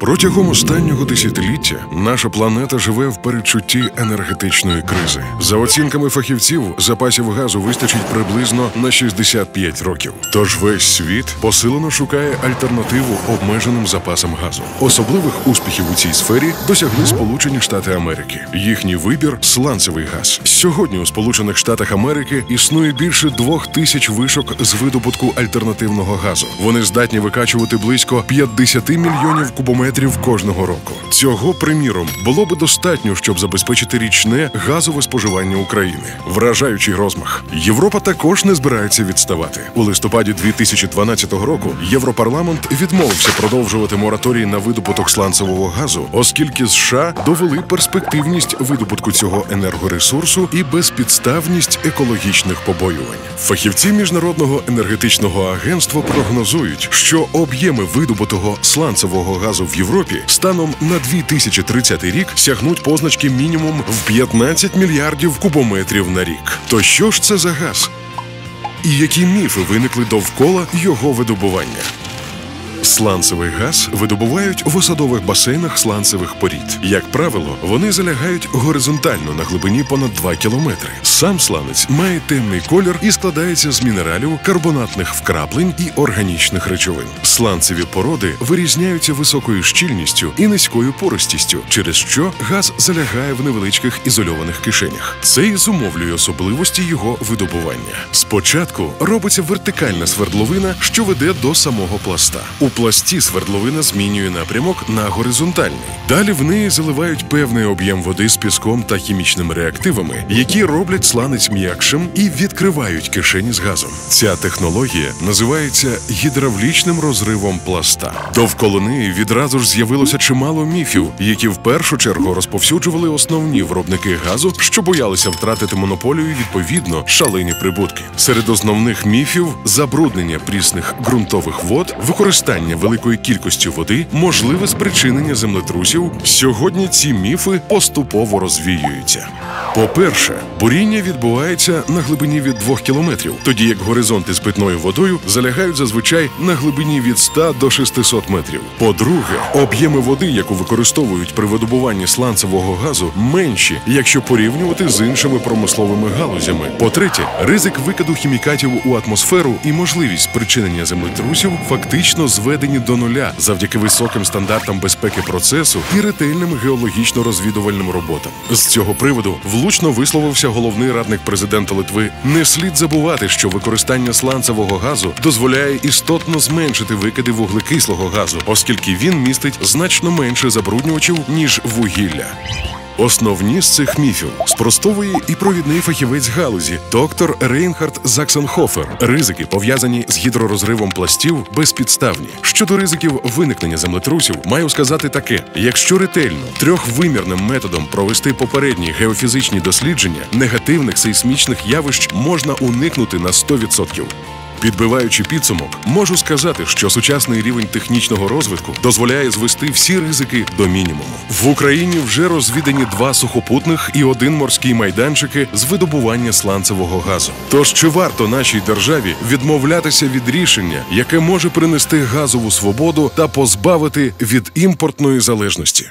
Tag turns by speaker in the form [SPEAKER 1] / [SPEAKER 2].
[SPEAKER 1] Протягом останнього десятиліття наша планета живе в передчутті енергетичної кризи. За оцінками фахівців, запасів газу вистачить приблизно на 65 років. Тож весь світ посилено шукає альтернативу обмеженим запасам газу. Особливих успіхів у цій сфері досягли Сполучені Штати Америки. Їхній вибір сланцевий газ. Сьогодні у Сполучених Штатах Америки існує більше двох тисяч вишок з видобутку альтернативного газу. Вони здатні викачувати близько 50 мільйонів кубометрів кожного року. Цього, приміром, було би достатньо, щоб забезпечити річне газове споживання України. Вражаючий розмах. Європа також не збирається відставати. У листопаді 2012 року Європарламент відмовився продовжувати мораторій на видобуток сланцевого газу, оскільки США довели перспективність видобутку цього енергоресурсу і безпідставність екологічних побоювань. Фахівці міжнародного енергетичного агентства прогнозують, що об'єми видобутого сланцевого газу в Європі станом на 2030 рік сягнуть позначки мінімум в 15 мільярдів кубометрів на рік. То що ж це за газ? І які міфи виникли довкола його видобування? Сланцевий газ видобувають в осадових басейнах сланцевих порід. Як правило, вони залягають горизонтально на глибині понад 2 кілометри. Сам сланець має темний колір і складається з мінералів, карбонатних вкраплень і органічних речовин. Сланцеві породи вирізняються високою щільністю і низькою поростістю, через що газ залягає в невеличких ізольованих кишенях. Це і зумовлює особливості його видобування. Спочатку робиться вертикальна свердловина, що веде до самого пласта. У пласті свердловина змінює напрямок на горизонтальний. Далі в неї заливають певний об'єм води з піском та хімічними реактивами, які роблять сланець м'якшим і відкривають кишені з газом. Ця технологія називається гідравлічним розривом пласта. Довкола неї відразу ж з'явилося чимало міфів, які в першу чергу розповсюджували основні виробники газу, що боялися втратити монополію і, відповідно шалені прибутки. Серед основних міфів забруднення прісних ґрунтових вод, використання великої кількості води, можливе спричинення землетрусів. Сьогодні ці міфи поступово розвіюються. По-перше, буріння відбувається на глибині від 2 кілометрів, тоді як горизонти з питною водою залягають зазвичай на глибині від 100 до 600 метрів. По-друге, об'єми води, яку використовують при видобуванні сланцевого газу, менші, якщо порівнювати з іншими промисловими галузями. По-третє, ризик викиду хімікатів у атмосферу і можливість спричинення землетрусів фактично зведені до нуля завдяки високим стандартам безпеки процесу і ретельним геологічно-розвідувальним роботам. З цього приводу влучно висловився головний радник президента Литви. Не слід забувати, що використання сланцевого газу дозволяє істотно зменшити викиди вуглекислого газу, оскільки він містить значно менше забруднювачів ніж вугілля. Основні з цих міфів спростовує і провідний фахівець галузі, доктор Рейнхард Заксенхофер. Ризики, пов'язані з гідророзривом пластів, безпідставні. Щодо ризиків виникнення землетрусів, маю сказати таке: якщо ретельно трьохвимірним методом провести попередні геофізичні дослідження, негативних сейсмічних явищ можна уникнути на 100%. Підбиваючи підсумок, можу сказати, що сучасний рівень технічного розвитку дозволяє звести всі ризики до мінімуму. В Україні вже розвідані два сухопутних і один морський майданчики з видобування сланцевого газу. Тож чи варто нашій державі відмовлятися від рішення, яке може принести газову свободу та позбавити від імпортної залежності?